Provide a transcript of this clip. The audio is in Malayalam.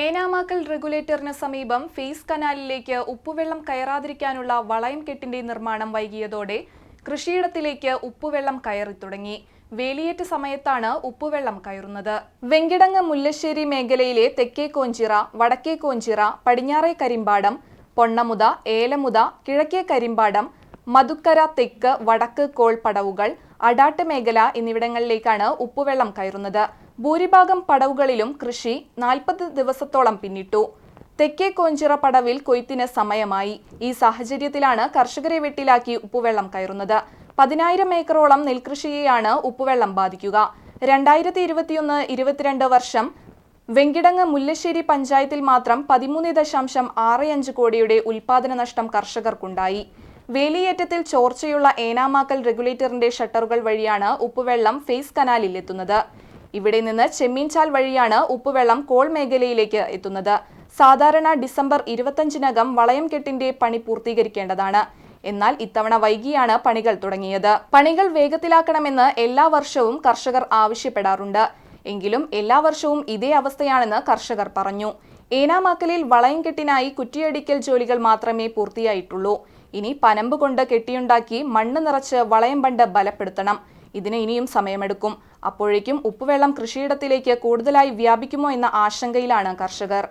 ഏനാമാക്കൽ റെഗുലേറ്ററിന് സമീപം ഫേസ് കനാലിലേക്ക് ഉപ്പുവെള്ളം കയറാതിരിക്കാനുള്ള വളയം കെട്ടിന്റെ നിർമ്മാണം വൈകിയതോടെ കൃഷിയിടത്തിലേക്ക് ഉപ്പുവെള്ളം കയറി തുടങ്ങി. വേലിയേറ്റ സമയത്താണ് ഉപ്പുവെള്ളം കയറുന്നത്. വെങ്കിടങ്ങ് മുല്ലശ്ശേരി മേഖലയിലെ തെക്കേ കോഞ്ചിറ വടക്കേ കോഞ്ചിറ പടിഞ്ഞാറേ കരിമ്പാടം പൊണ്ണമുത ഏലമുത കിഴക്കേ കരിമ്പാടം മധുക്കര തെക്ക് വടക്ക് കോൾ അടാട്ട് മേഖല എന്നിവിടങ്ങളിലേക്കാണ് ഉപ്പുവെള്ളം കയറുന്നത്. ഭൂരിഭാഗം പടവുകളിലും കൃഷി നാൽപ്പത് ദിവസത്തോളം പിന്നിട്ടു. തെക്കേ കോഞ്ചിറ പടവിൽ കൊയ്ത്തിന് സമയമായി. ഈ സാഹചര്യത്തിലാണ് കർഷകരെ വെട്ടിലാക്കി ഉപ്പുവെള്ളം കയറുന്നത്. പതിനായിരം ഏക്കറോളം നെൽകൃഷിയെയാണ് ഉപ്പുവെള്ളം ബാധിക്കുക. രണ്ടായിരത്തി ഇരുപത്തിയൊന്ന് ഇരുപത്തിരണ്ട് വർഷം വെങ്കിടങ്ങ് മുല്ലശ്ശേരി പഞ്ചായത്തിൽ മാത്രം പതിമൂന്ന് ദശാംശം ആറ് അഞ്ച് കോടിയുടെ ഉൽപാദന നഷ്ടം കർഷകർക്കുണ്ടായി. വേലിയേറ്റത്തിൽ ചോർച്ചയുള്ള ഏനാമാക്കൽ റെഗുലേറ്ററിന്റെ ഷട്ടറുകൾ വഴിയാണ് ഉപ്പുവെള്ളം ഫേസ് കനാലിൽ എത്തുന്നത്. ഇവിടെ നിന്ന് ചെമ്മീൻചാൽ വഴിയാണ് ഉപ്പുവെള്ളം കോൾ മേഖലയിലേക്ക് എത്തുന്നത്. സാധാരണ ഡിസംബർ ഇരുപത്തഞ്ചിനകം വളയം കെട്ടിന്റെ പണി പൂർത്തീകരിക്കേണ്ടതാണ്. എന്നാൽ ഇത്തവണ വൈകിയാണ് പണികൾ തുടങ്ങിയത്. പണികൾ വേഗത്തിലാക്കണമെന്ന് എല്ലാ വർഷവും കർഷകർ ആവശ്യപ്പെടാറുണ്ട്. എങ്കിലും എല്ലാ വർഷവും ഇതേ അവസ്ഥയാണെന്ന് കർഷകർ പറഞ്ഞു. ഏനാമാക്കലിൽ വളയം കെട്ടിനായി കുറ്റിയടിക്കൽ ജോലികൾ മാത്രമേ പൂർത്തിയായിട്ടുള്ളൂ. ഇനി പനമ്പ് കൊണ്ട് കെട്ടിയുണ്ടാക്കി മണ്ണ് നിറച്ച് വളയം ബണ്ട് ബലപ്പെടുത്തണം. ഇതിന് ഇനിയും സമയമെടുക്കും. അപ്പോഴേക്കും ഉപ്പുവെള്ളം കൃഷിയിടത്തിലേക്ക് കൂടുതലായി വ്യാപിക്കുമോ എന്ന ആശങ്കയിലാണ് കർഷകർ.